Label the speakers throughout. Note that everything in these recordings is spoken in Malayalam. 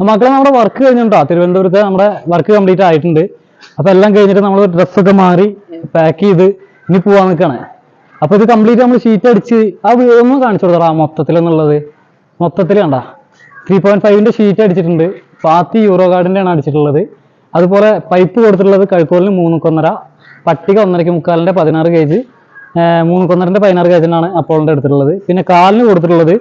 Speaker 1: മക്കളെ നമ്മുടെ വർക്ക് കഴിഞ്ഞിട്ടോ? തിരുവനന്തപുരത്ത് നമ്മുടെ വർക്ക് കംപ്ലീറ്റ് ആയിട്ടുണ്ട്. അപ്പൊ എല്ലാം കഴിഞ്ഞിട്ട് നമ്മൾ ഡ്രസ്സൊക്കെ മാറി പാക്ക് ചെയ്ത് ഇനി പോവാൻ നിൽക്കണേ അപ്പൊ ഇത് കംപ്ലീറ്റ് നമ്മൾ ഷീറ്റ് അടിച്ച് ആ ഒന്ന് കാണിച്ചു കൊടുത്തടാ മൊത്തത്തിൽ എന്നുള്ളത്. മൊത്തത്തിൽ കണ്ട. ത്രീ പോയിന്റ് ഫൈവിന്റെ ഷീറ്റ് അടിച്ചിട്ടുണ്ട്. പാത്തി യൂറോ ഗാർഡിന്റെ ആണ് അടിച്ചിട്ടുള്ളത്. അതുപോലെ പൈപ്പ് കൊടുത്തിട്ടുള്ളത് കഴുക്കോലിന് മൂന്ന് കൊന്നര പട്ടിക ഒന്നരയ്ക്ക് മുക്കാലിന്റെ പതിനാറ് കേജ് മൂന്ന് പന്ത്രണ്ട് പതിനാറ് ഗേജിനാണ് അപ്പോളിന്റെ എടുത്തിട്ടുള്ളത് പിന്നെ കാലിന് കൊടുത്തിട്ടുള്ളത്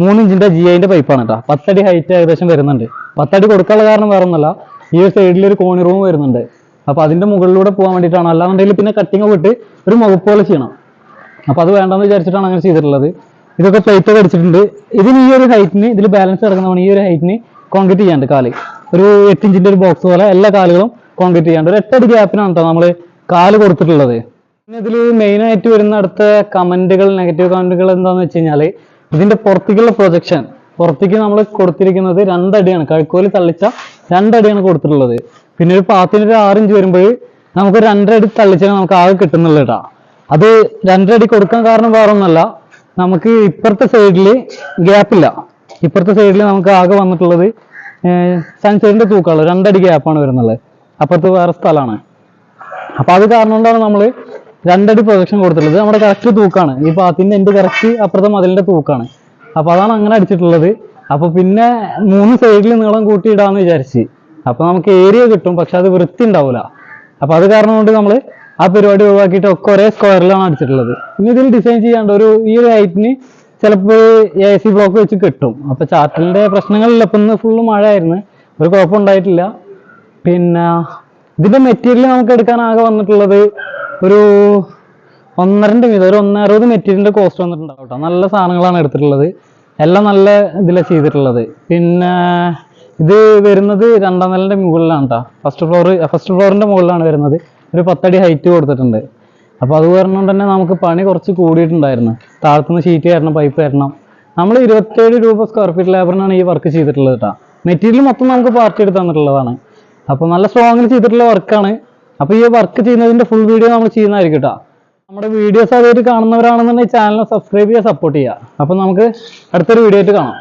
Speaker 1: മൂന്ന് ഇഞ്ചിന്റെ ജി ഐന്റെ പൈപ്പാണ് കേട്ടോ പത്തടി ഹൈറ്റ് ഏകദേശം വരുന്നുണ്ട്. പത്തടി കൊടുക്കാനുള്ള കാരണം വേറെ ഒന്നല്ല ഈ ഒരു സൈഡിൽ ഒരു കോണി റൂം വരുന്നുണ്ട്. അപ്പോൾ അതിന്റെ മുകളിലൂടെ പോകാൻ വേണ്ടിയിട്ടാണ്. അല്ലാന്നുണ്ടെങ്കിൽ പിന്നെ കട്ടിങ് വിട്ട് ഒരു മുഖപ്പ് പോലെ ചെയ്യണം. അപ്പോൾ അത് വേണ്ടെന്ന് വിചാരിച്ചിട്ടാണ് അങ്ങനെ ചെയ്തിട്ടുള്ളത്. ഇതൊക്കെ പ്ലേറ്റ് ഒക്കെ അടിച്ചിട്ടുണ്ട്. ഇതിന് ഈ ഒരു ഹൈറ്റിന് ഇതിൽ ബാലൻസ് കിടക്കുന്നതാണ് ഈ ഒരു ഹൈറ്റിന് കോൺക്രീറ്റ് ചെയ്യാണ്ട് കാൽ. ഒരു എട്ട് ഇഞ്ചിന്റെ ഒരു ബോക്സ് പോലെ എല്ലാ കാലുകളും കോൺക്രീറ്റ് ചെയ്യാണ്ട് ഒരു എട്ടടി ഗ്യാപ്പിനാണ് കേട്ടോ നമ്മൾ കാൽ കൊടുത്തിട്ടുള്ളത്. ഇതിൽ മെയിൻ ആയിട്ട് വരുന്ന അടുത്ത കമന്റുകൾ നെഗറ്റീവ് കമന്റുകൾ എന്താന്ന് വെച്ച് കഴിഞ്ഞാൽ ഇതിന്റെ പുറത്തേക്കുള്ള പ്രൊജക്ഷൻ പുറത്തേക്ക് നമ്മൾ കൊടുത്തിരിക്കുന്നത് രണ്ടടിയാണ്. കഴുക്കോൽ തള്ളിച്ച രണ്ടടിയാണ് കൊടുത്തിട്ടുള്ളത്. പിന്നെ ഒരു പാത്തിന് ഒരു ആറിഞ്ച് വരുമ്പോൾ നമുക്ക് രണ്ടടി തള്ളിച്ചാൽ നമുക്ക് ആകെ കിട്ടുന്നുള്ളൂ കേട്ടോ അത് രണ്ടടി കൊടുക്കാൻ കാരണം വേറെ ഒന്നല്ല നമുക്ക് ഇപ്പുറത്തെ സൈഡിൽ ഗ്യാപ്പില്ല ഇപ്പുറത്തെ സൈഡിൽ നമുക്ക് ആകെ വന്നിട്ടുള്ളത് സൺസൈഡിന്റെ തൂക്കമുള്ളൂ രണ്ടടി ഗ്യാപ്പാണ് വരുന്നത് അപ്പുറത്ത് വേറെ സ്ഥലമാണ്. അപ്പൊ അത് കാരണം കൊണ്ടാണ് നമ്മൾ രണ്ടടി പ്രൊജക്ഷൻ കൊടുത്തിട്ടുള്ളത് നമ്മുടെ കറക്റ്റ് തൂക്കാണ്. ഈ പാത്തിന്റെ എന്റെ കറക്റ്റ് അപ്പുറത്തെ മതിലിന്റെ തൂക്കാണ്. അപ്പോൾ അതാണ് അങ്ങനെ അടിച്ചിട്ടുള്ളത്. അപ്പോൾ പിന്നെ മൂന്ന് സൈഡിൽ നീളം കൂട്ടി ഇടാന്ന് വിചാരിച്ച്. അപ്പോൾ നമുക്ക് ഏരിയ കിട്ടും പക്ഷെ അത് വൃത്തി ഉണ്ടാവില്ല അപ്പൊ അത് കാരണം കൊണ്ട് നമ്മൾ ആ പരിപാടി ഒഴിവാക്കിയിട്ട് ഒക്കെ ഒരേ സ്ക്വയറിലാണ് അടിച്ചിട്ടുള്ളത്. ഇനി ഇതിൽ ഡിസൈൻ ചെയ്യാണ്ട് ഒരു ഈ ഒരു ഹൈറ്റിന് ചിലപ്പോൾ എ സി ബ്ലോക്ക് വെച്ച് കിട്ടും. അപ്പോൾ ചാറ്റലിന്റെ പ്രശ്നങ്ങളില്ല. ഇപ്പൊ ഇന്ന് ഫുള്ള് മഴ ആയിരുന്നു ഒരു കുഴപ്പം ഉണ്ടായിട്ടില്ല. പിന്നെ ഇതിന്റെ മെറ്റീരിയൽ നമുക്ക് എടുക്കാൻ ആകെ വന്നിട്ടുള്ളത് ഒരു ഒന്നരണ്ട് മീത ഒരു ഒന്നറുപത് മെറ്റീരിയലിന്റെ കോസ്റ്റ് വന്നിട്ടുണ്ടാവും നല്ല സാധനങ്ങളാണ് എടുത്തിട്ടുള്ളത്. എല്ലാം നല്ല ഇതിലാണ് ചെയ്തിട്ടുള്ളത്. പിന്നെ ഇത് വരുന്നത് രണ്ടാം നിലന്റെ മുകളിലാണ് കേട്ടോ ഫസ്റ്റ് ഫ്ലോർ ഫസ്റ്റ് ഫ്ലോറിന്റെ മുകളിലാണ് വരുന്നത്. ഒരു പത്തടി ഹൈറ്റ് കൊടുത്തിട്ടുണ്ട്. അപ്പോൾ അത് കാരണം തന്നെ നമുക്ക് പണി കുറച്ച് കൂടിയിട്ടുണ്ടായിരുന്നു. താഴത്തുനിന്ന് ഷീറ്റ് കയറണം പൈപ്പ് കയറണം നമ്മൾ ഇരുപത്തേഴ് രൂപ സ്ക്വയർ ഫീറ്റ് ലേബറിനാണ് ഈ വർക്ക് ചെയ്തിട്ടുള്ളത് കേട്ടോ മെറ്റീരിയൽ മൊത്തം നമുക്ക് പാർട്ടി എടുത്ത് തന്നിട്ടുള്ളതാണ്. അപ്പൊ നല്ല സ്ട്രോങ്ങിൽ ചെയ്തിട്ടുള്ള വർക്കാണ് അപ്പൊ ഈ വർക്ക് ചെയ്യുന്നതിന്റെ ഫുൾ വീഡിയോ നമ്മൾ ചെയ്യുന്നതായിരിക്കും കേട്ടോ നമ്മുടെ വീഡിയോസ് അതായത് കാണുന്നവരാണെന്നുണ്ടെങ്കിൽ ചാനൽ സബ്സ്ക്രൈബ് ചെയ്യുക സപ്പോർട്ട് ചെയ്യുക. അപ്പൊ നമുക്ക് അടുത്തൊരു വീഡിയോ ആയിട്ട് കാണാം.